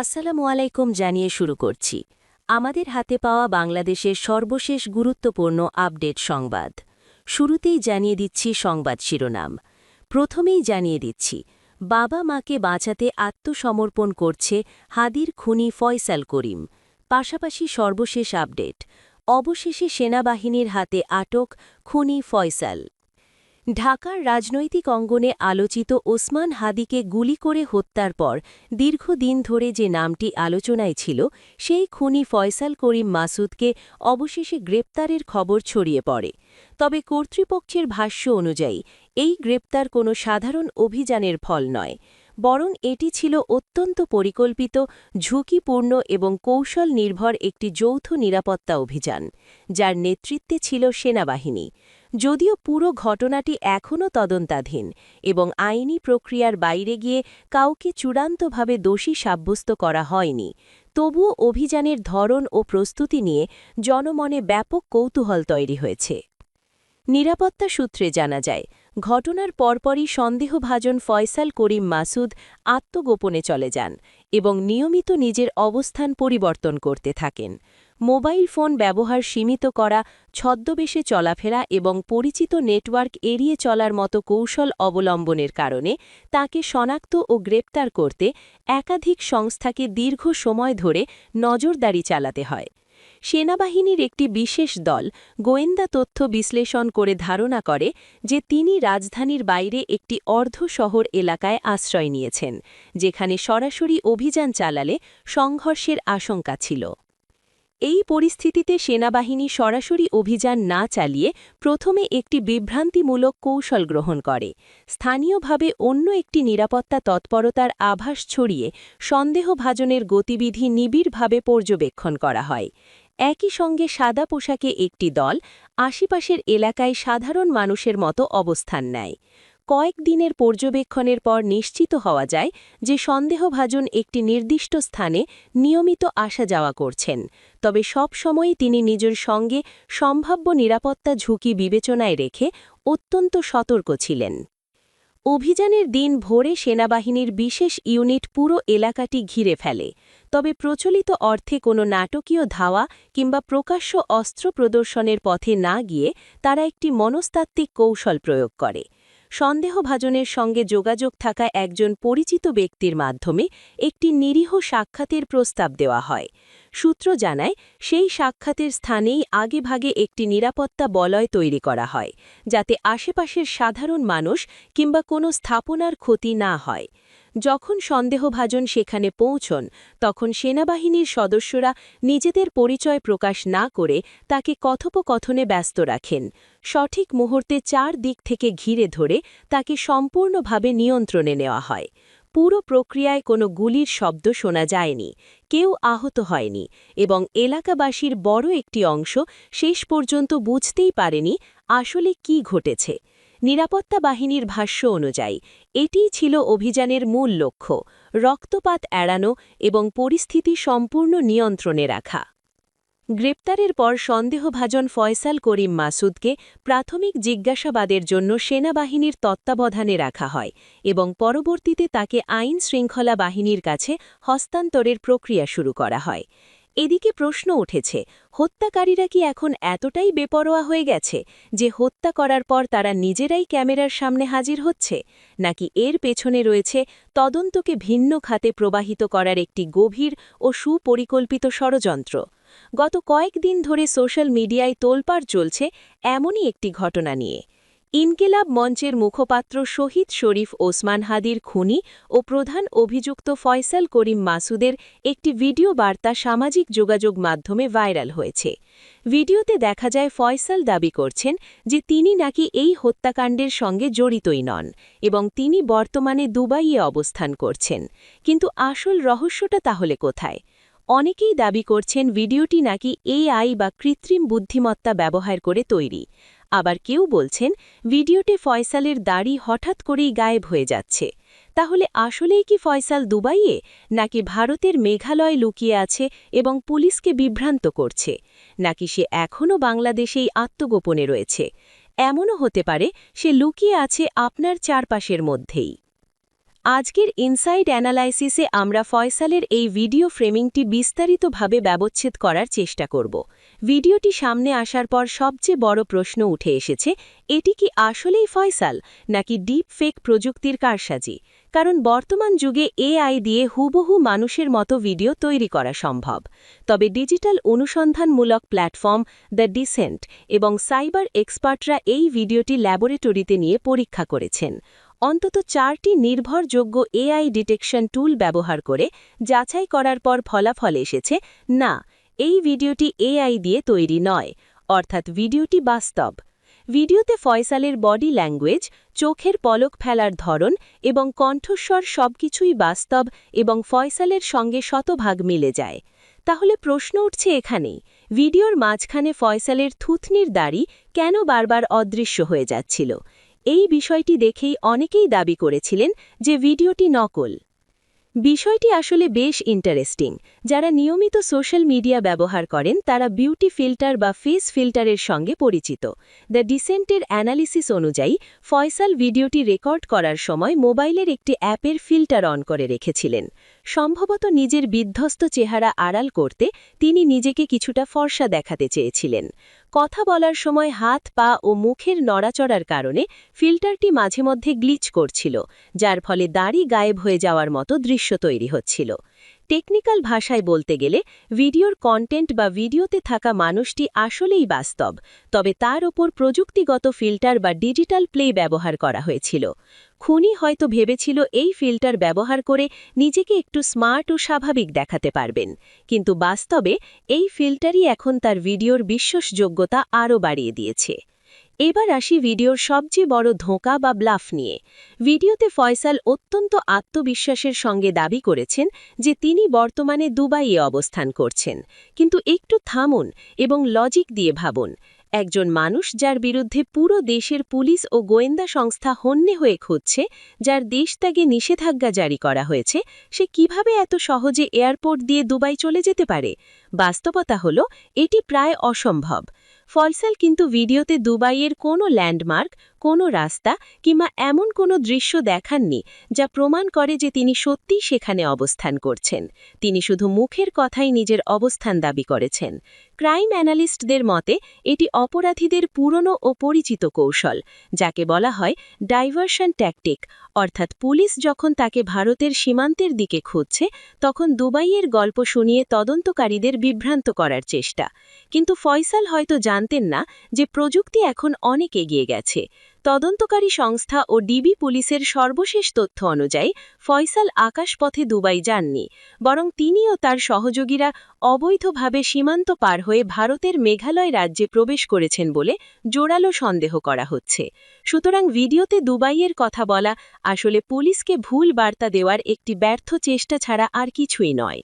আসসালামু আলাইকুম জানিয়ে শুরু করছি। আমাদের হাতে পাওয়া বাংলাদেশের সর্বশেষ গুরুত্বপূর্ণ আপডেট সংবাদ। শুরুতেই জানিয়ে দিচ্ছি সংবাদ শিরোনাম। প্রথমেই জানিয়ে দিচ্ছি, বাবা মাকে বাঁচাতে আত্মসমর্পণ করছে হাদির খুনি ফয়সাল করিম। পাশাপাশি সর্বশেষ আপডেট, অবশেষে সেনাবাহিনীর হাতে আটক খুনি ফয়সাল। ঢাকার রাজনৈতিক অঙ্গনে আলোচিত ওসমান হাদিকে গুলি করে হত্যার পর দীর্ঘদিন ধরে যে নামটি আলোচনায় ছিল, সেই খুনি ফয়সাল করিম মাসুদকে অবশেষে গ্রেপ্তারের খবর ছড়িয়ে পড়ে। তবে কর্তৃপক্ষের ভাষ্য অনুযায়ী, এই গ্রেপ্তার কোনো সাধারণ অভিযানের ফল নয়, বরং এটি ছিল অত্যন্ত পরিকল্পিত, ঝুঁকিপূর্ণ এবং কৌশল নির্ভর একটি যৌথ নিরাপত্তা অভিযান, যার নেতৃত্বে ছিল সেনাবাহিনী। যদিও পুরো ঘটনাটি এখনও তদন্তাধীন এবং আইনি প্রক্রিয়ার বাইরে গিয়ে কাউকে চূড়ান্তভাবে দোষী সাব্যস্ত করা হয়নি, তবুও অভিযানের ধরন ও প্রস্তুতি নিয়ে জনমনে ব্যাপক কৌতূহল তৈরি হয়েছে। নিরাপত্তা সূত্রে জানা যায়, ঘটনার পরপরই সন্দেহভাজন ফয়সাল করিম মাসুদ আত্মগোপনে চলে যান এবং নিয়মিত নিজের অবস্থান পরিবর্তন করতে থাকেন। মোবাইল ফোন ব্যবহার সীমিত করা, ছদ্মবেশে চলাফেরা এবং পরিচিত নেটওয়ার্ক এড়িয়ে চলার মতো কৌশল অবলম্বনের কারণে তাকে শনাক্ত ও গ্রেপ্তার করতে একাধিক সংস্থাকে দীর্ঘ সময় ধরে নজরদারি চালাতে হয়। সেনাবাহিনীর একটি বিশেষ দল গোয়েন্দা তথ্য বিশ্লেষণ করে ধারণা করে যে তিনি রাজধানীর বাইরে একটি অর্ধ শহর এলাকায় আশ্রয় নিয়েছেন, যেখানে সরাসরি অভিযান চালালে সংঘর্ষের আশঙ্কা ছিল। এই পরিস্থিতিতে সেনাবাহিনী সরাসরি অভিযান না চালিয়ে প্রথমে একটি বিভ্রান্তিমূলক কৌশল গ্রহণ করে, স্থানীয়ভাবে অন্য একটি নিরাপত্তা তৎপরতার আভাস ছড়িয়ে সন্দেহভাজনের গতিবিধি নিবিড়ভাবে পর্যবেক্ষণ করা হয়। একই সঙ্গে সাদা পোশাকে একটি দল আশিপাশের এলাকায় সাধারণ মানুষের মতো অবস্থান নেয়। কয়েক দিনের পর্যবেক্ষণের পর নিশ্চিত হওয়া যায় যে সন্দেহভাজন একটি নির্দিষ্ট স্থানে নিয়মিত আসা যাওয়া করছেন। তবে সব সময়ই তিনি নিজের সঙ্গে সম্ভাব্য নিরাপত্তা ঝুঁকি বিবেচনায় রেখে অত্যন্ত সতর্ক ছিলেন। অভিযানের দিন ভোরে সেনাবাহিনীর বিশেষ ইউনিট পুরো এলাকাটি ঘিরে ফেলে, তবে প্রচলিত অর্থে কোনো নাটকীয় ধাওয়া কিংবা প্রকাশ্য অস্ত্র প্রদর্শনের পথে না গিয়ে তারা একটি মনস্তাত্ত্বিক কৌশল প্রয়োগ করে। সন্দেহভাজনের সঙ্গে যোগাযোগ থাকা একজন পরিচিত ব্যক্তির মাধ্যমে একটি নিরীহ সাক্ষাতের প্রস্তাব দেওয়া হয়। সূত্র জানায়, সেই সাক্ষাতের স্থানেই আগেভাগে একটি নিরাপত্তা বলয় তৈরি করা হয়, যাতে আশেপাশের সাধারণ মানুষ কিংবা কোনো স্থাপনার ক্ষতি না হয়। যখন সন্দেহভাজন সেখানে পৌঁছন, তখন সেনাবাহিনীর সদস্যরা নিজেদের পরিচয় প্রকাশ না করে তাকে কথোপকথনে ব্যস্ত রাখেন। সঠিক মুহূর্তে চার দিক থেকে ঘিরে ধরে তাকে সম্পূর্ণভাবে নিয়ন্ত্রণে নেওয়া হয়। পুরো প্রক্রিয়ায় কোনো গুলির শব্দ শোনা যায়নি, কেউ আহত হয়নি এবং এলাকাবাসীর বড় একটি অংশ শেষ পর্যন্ত বুঝতেই পারেনি আসলে কি ঘটেছে। নিরাপত্তা বাহিনীর ভাষ্য অনুযায়ী এটিই ছিল অভিযানের মূল লক্ষ্য, রক্তপাত এড়ানো এবং পরিস্থিতি সম্পূর্ণ নিয়ন্ত্রণে রাখা। গ্রেপ্তারের পর সন্দেহভাজন ফয়সাল করিম মাসুদকে প্রাথমিক জিজ্ঞাসাবাদের জন্য সেনাবাহিনীর তত্ত্বাবধানে রাখা হয় এবং পরবর্তীতে তাকে আইন শৃঙ্খলা বাহিনীর কাছে হস্তান্তরের প্রক্রিয়া শুরু করা হয়। এদিকে প্রশ্ন উঠেছে, হত্যাকারীরা কি এখন এতটাই বেপরোয়া হয়ে গেছে যে হত্যা করার পর তারা নিজেরাই ক্যামেরার সামনে হাজির হচ্ছে? নাকি এর পেছনে রয়েছে তদন্তকে ভিন্ন খাতে প্রবাহিত করার একটি গভীর ও সুপরিকল্পিত ষড়যন্ত্র? গত কয়েকদিন ধরে সোশ্যাল মিডিয়ায় তোলপাড় চলছে এমনই একটি ঘটনা নিয়ে। ইনকেলাব মঞ্চের মুখপাত্র শহীদ শরীফ ওসমান হাদির খুনি ও প্রধান অভিযুক্ত ফয়সাল করিম মাসুদের একটি ভিডিও বার্তা সামাজিক যোগাযোগ মাধ্যমে ভাইরাল হয়েছে। ভিডিওতে দেখা যায় ফয়সাল দাবি করছেন যে তিনি নাকি এই হত্যাকাণ্ডের সঙ্গে জড়িতই নন এবং তিনি বর্তমানে দুবাইয়ে অবস্থান করছেন। কিন্তু আসল রহস্যটা তাহলে কোথায়? অনেকেই দাবি করছেন ভিডিওটি নাকি এআই বা কৃত্রিম বুদ্ধিমত্তা ব্যবহার করে তৈরি। আবার কেউ বলছেন, ভিডিওতে ফয়সালের দাড়ি হঠাৎ করেই গায়েব হয়ে যাচ্ছে। তাহলে আসলেই কি ফয়সাল দুবাইয়ে? নাকি ভারতের মেঘালয় লুকিয়ে আছে এবং পুলিশকে বিভ্রান্ত করছে? নাকি সে এখনও বাংলাদেশেই আত্মগোপনে রয়েছে? এমনও হতে পারে, সে লুকিয়ে আছে আপনার চারপাশের মধ্যেই। আজকের ইনসাইড অ্যানালাইসিসে আমরা ফয়সালের এই ভিডিও ফ্রেমিংটি বিস্তারিতভাবে ব্যবচ্ছেদ করার চেষ্টা করব। ভিডিওটি সামনে আসার পর সবচেয়ে বড় প্রশ্ন উঠে এসেছে, এটি কি আসলেই ফয়সাল, নাকি ডিপ ফেক প্রযুক্তির কারসাজি? কারণ বর্তমান যুগে এআই দিয়ে হুবহু মানুষের মতো ভিডিও তৈরি করা সম্ভব। তবে ডিজিটাল অনুসন্ধানমূলক প্ল্যাটফর্ম দ্য ডিসেন্ট এবং সাইবার এক্সপার্টরা এই ভিডিওটি ল্যাবরেটরিতে নিয়ে পরীক্ষা করেছেন। অন্তত চারটি নির্ভরযোগ্য এআই ডিটেকশন টুল ব্যবহার করে যাচাই করার পর ফলাফল এসেছে, না, এই ভিডিওটি এআই দিয়ে তৈরি নয়, অর্থাৎ ভিডিওটি বাস্তব। ভিডিওতে ফয়সালের বডি ল্যাঙ্গুয়েজ, চোখের পলক ফেলার ধরন এবং কণ্ঠস্বর সবকিছুই বাস্তব এবং ফয়সালের সঙ্গে শতভাগ মিলে যায়। তাহলে প্রশ্ন উঠছে এখানেই, ভিডিওর মাঝখানে ফয়সালের থুথনির দাড়ি কেন বারবার অদৃশ্য হয়ে যাচ্ছিল? এই বিষয়টি দেখেই অনেকেই দাবি করেছিলেন যে ভিডিওটি নকল। বিষয়টি আসলে বেশ ইন্টারেস্টিং যারা নিয়মিত সোশ্যাল মিডিয়া ব্যবহার করেন, তারা বিউটি ফিল্টার বা ফেস ফিল্টারের সঙ্গে পরিচিত। দ্য ডিসেন্টের অ্যানালিসিস অনুযায়ী, ফয়সাল ভিডিওটি রেকর্ড করার সময় মোবাইলের একটি অ্যাপের ফিল্টার অন করে রেখেছিলেন। সম্ভবত নিজের বিধ্বস্ত চেহারা আড়াল করতে তিনি নিজেকে কিছুটা ফর্সা দেখাতে চেয়েছিলেন। কথা বলার সময় হাত, পা ও মুখের নড়াচড়ার কারণে ফিল্টারটি মাঝে মধ্যে গ্লিচ করছিল, যার ফলে দাড়ি গায়েব হয়ে যাওয়ার মতো দৃশ্য তৈরি হচ্ছিল। টেকনিক্যাল ভাষায় বলতে গেলে ভিডিওর কন্টেন্ট বা ভিডিওতে থাকা মানুষটি আসলেই বাস্তব, তবে তার ওপর প্রযুক্তিগত ফিল্টার বা ডিজিটাল প্লে ব্যবহার করা হয়েছিল। খুনি হয়তো ভেবেছিল এই ফিল্টার ব্যবহার করে নিজেকে একটু স্মার্ট ও স্বাভাবিক দেখাতে পারবেন, কিন্তু বাস্তবে এই ফিল্টারই এখন তার ভিডিওর বিশ্বাসযোগ্যতা আরও বাড়িয়ে দিয়েছে। এবার আসি ভিডিওর সবচেয়ে বড় ধোঁকা বা ব্লাফ নিয়ে। ভিডিওতে ফয়সাল অত্যন্ত আত্মবিশ্বাসের সঙ্গে দাবি করেছেন যে তিনি বর্তমানে দুবাইয়ে অবস্থান করছেন। কিন্তু একটু থামুন এবং লজিক দিয়ে ভাবুন। একজন মানুষ যার বিরুদ্ধে পুরো দেশের পুলিশ ও গোয়েন্দা সংস্থা হন্যে হয়ে খুঁজছে, যার দেশ ত্যাগে নিষেধাজ্ঞা জারি করা হয়েছে, সে কীভাবে এত সহজে এয়ারপোর্ট দিয়ে দুবাই চলে যেতে পারে? বাস্তবতা হল, এটি প্রায় অসম্ভব। ফয়সাল কিন্তু ভিডিওতে দুবাইয়ের কোনো ল্যান্ডমার্ক কোনো রাস্তা কিংবা এমন কোনো দৃশ্য দেখাননি যা প্রমাণ করে যে তিনি সত্যিই সেখানে অবস্থান করছেন। তিনি শুধু মুখের কথাই নিজের অবস্থান দাবি করেছেন। ক্রাইম অ্যানালিস্টদের মতে, এটি অপরাধীদের পুরনো ও পরিচিত কৌশল, যাকে বলা হয় ডাইভার্সন ট্যাকটিক, অর্থাৎ পুলিশ যখন তাকে ভারতের সীমান্তের দিকে খুঁজছে, তখন দুবাইয়ের গল্প শুনিয়ে তদন্তকারীদের বিভ্রান্ত করার চেষ্টা। কিন্তু ফয়সাল হয়তো জানতেন না যে প্রযুক্তি এখন অনেক এগিয়ে গেছে। তদন্তকারী সংস্থা ও ডিবি পুলিশের সর্বশেষ তথ্য অনুযায়ী, ফয়সাল আকাশপথে দুবাই যাননি, বরং তিনি ও তার সহযোগীরা অবৈধভাবে সীমান্ত পার হয়ে ভারতের মেঘালয় রাজ্যে প্রবেশ করেছেন বলে জোরালো সন্দেহ করা হচ্ছে। সুতরাং ভিডিওতে দুবাইয়ের কথা বলা আসলে পুলিশকে ভুল বার্তা দেওয়ার একটি ব্যর্থ চেষ্টা ছাড়া আর কিছুই নয়।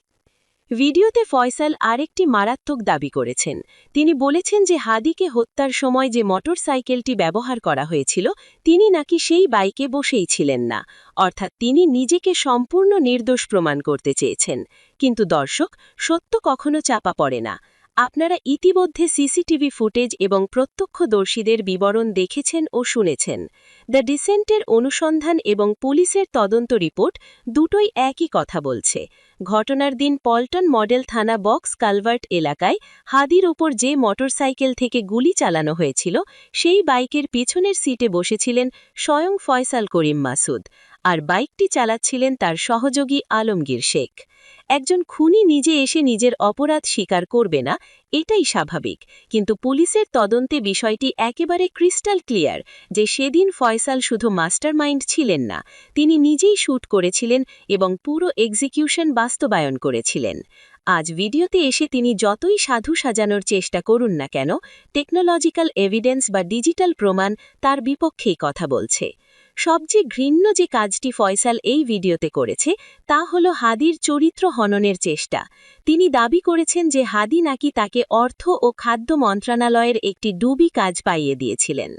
ভিডিওতে ফয়সাল আরেকটি মারাত্মক দাবি করেছেন। তিনি বলেছেন যে হাদিকে হত্যার সময় যে মোটর সাইকেলটি ব্যবহার করা হয়েছিল, তিনি নাকি সেই বাইকে বসেই ছিলেন না। অর্থাৎ তিনি নিজেকে সম্পূর্ণ নির্দোষ প্রমাণ করতে চেয়েছেন। কিন্তু দর্শক, সত্য কখনো চাপা পড়ে না। আপনারা ইতিমধ্যে সিসিটিভি ফুটেজ এবং প্রত্যক্ষদর্শীদের বিবরণ দেখেছেন ও শুনেছেন। দ্য ডিসেন্টের অনুসন্ধান এবং পুলিশের তদন্ত রিপোর্ট দুটোই একই কথা বলছে। ঘটনার দিন পল্টন মডেল থানা বক্স কালভার্ট এলাকায় হাদির ওপর যে মোটরসাইকেল থেকে গুলি চালানো হয়েছিল, সেই বাইকের পিছনের সিটে বসেছিলেন স্বয়ং ফয়সাল করিম মাসুদ। আর বাইকটি চালাচ্ছিলেন তার সহযোগী আলমগীর শেখ। একজন খুনি নিজে এসে নিজের অপরাধ স্বীকার করবে না, এটাই স্বাভাবিক। কিন্তু পুলিশের তদন্তে বিষয়টি একেবারে ক্রিস্টাল ক্লিয়ার যে সেদিন ফয়সাল শুধু মাস্টারমাইন্ড ছিলেন না, তিনি নিজেই শ্যুট করেছিলেন এবং পুরো এক্সিকিউশন বাস্তবায়ন করেছিলেন। আজ ভিডিওতে এসে তিনি যতই সাধু সাজানোর চেষ্টা করুন না কেন, টেকনোলজিক্যাল এভিডেন্স বা ডিজিটাল প্রমাণ তার বিপক্ষেই কথা বলছে। সবচেয়ে ঘৃণ্য যে কাজটি ফয়সাল এই ভিডিওতে করেছে, তা হল হাদির চরিত্র হননের চেষ্টা। তিনি দাবি করেছেন যে হাদি নাকি তাকে অর্থ ও খাদ্য মন্ত্রণালয়ের একটি ডুবি কাজ পাইয়ে দিয়েছিলেন।